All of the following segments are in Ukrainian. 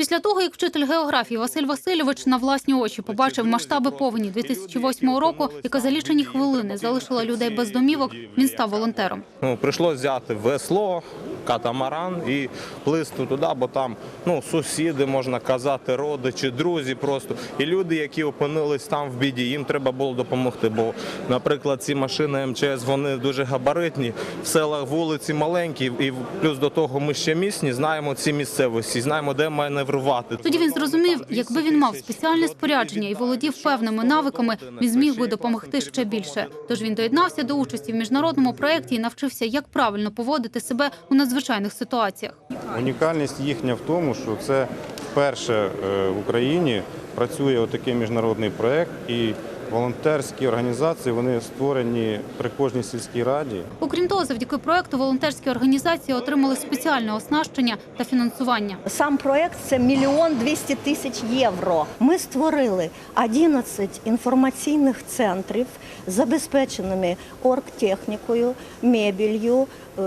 Після того, як вчитель географії Василь Васильович на власні очі побачив масштаби повені 2008 року, яка за лічені хвилини залишила людей без домівок, він став волонтером. Ну, прийшлося взяти весло, катамаран і плисти туди, бо там ну, сусіди, можна казати, родичі, друзі просто. І люди, які опинились там в біді, їм треба було допомогти. Бо, наприклад, ці машини МЧС вони дуже габаритні, в селах вулиці маленькі, і плюс до того ми ще місні, знаємо ці місцевості, знаємо, де маневрувати. Тоді він зрозумів, якби він мав спеціальне спорядження і володів певними навиками, він зміг би допомогти ще більше. Тож він доєднався до участі в міжнародному проєкті і навчився, як правильно поводити себе у надзвичайних ситуаціях. Унікальність їхня в тому, що це вперше е, в Україні працює отакий міжнародний проект і волонтерські організації вони створені при кожній сільській раді. Окрім того, завдяки проекту волонтерські організації отримали спеціальне оснащення та фінансування. Сам проект це мільйон двісті тисяч євро. Ми створили 11 інформаційних центрів, забезпеченими оргтехнікою, мебелью, е,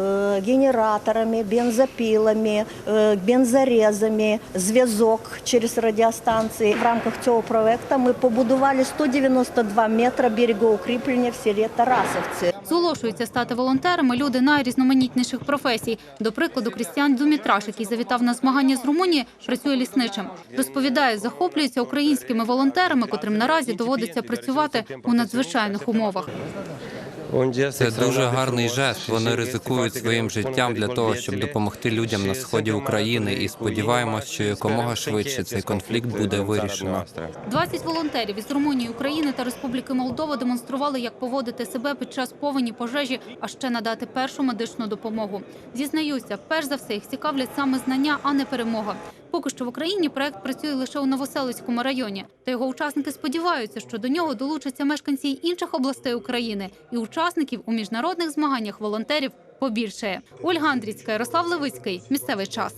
генераторами, бензопілами, е, бензорезами, зв'язок через радіостанції. В рамках цього проекту ми побудували 192 метра берегоукріплення в селі Тарасовці. Зголошуються стати волонтерами люди найрізноманітніших професій. До прикладу, Крістіан Думітраш, який завітав на змагання з Румунії, працює лісничим. Розповідає, захоплюється українськими волонтерами, котрим наразі доводиться працювати у надзвичайних умовах. Це дуже гарний жест. Вони ризикують своїм життям для того, щоб допомогти людям на сході України. І сподіваємось, що якомога швидше цей конфлікт буде вирішено. 20 волонтерів із Румунії, України та Республіки Молдова демонстрували, як поводити себе під час повені пожежі, а ще надати першу медичну допомогу. Зізнаюся, перш за все їх цікавлять саме знання, а не перемога. Поки що в Україні проект працює лише у Новоселицькому районі. Та його учасники сподіваються, що до нього долучаться мешканці інших областей України, і учасників у міжнародних змаганнях волонтерів побільшає. Ольга Андрійська, Ярослав Левицький. Місцевий час.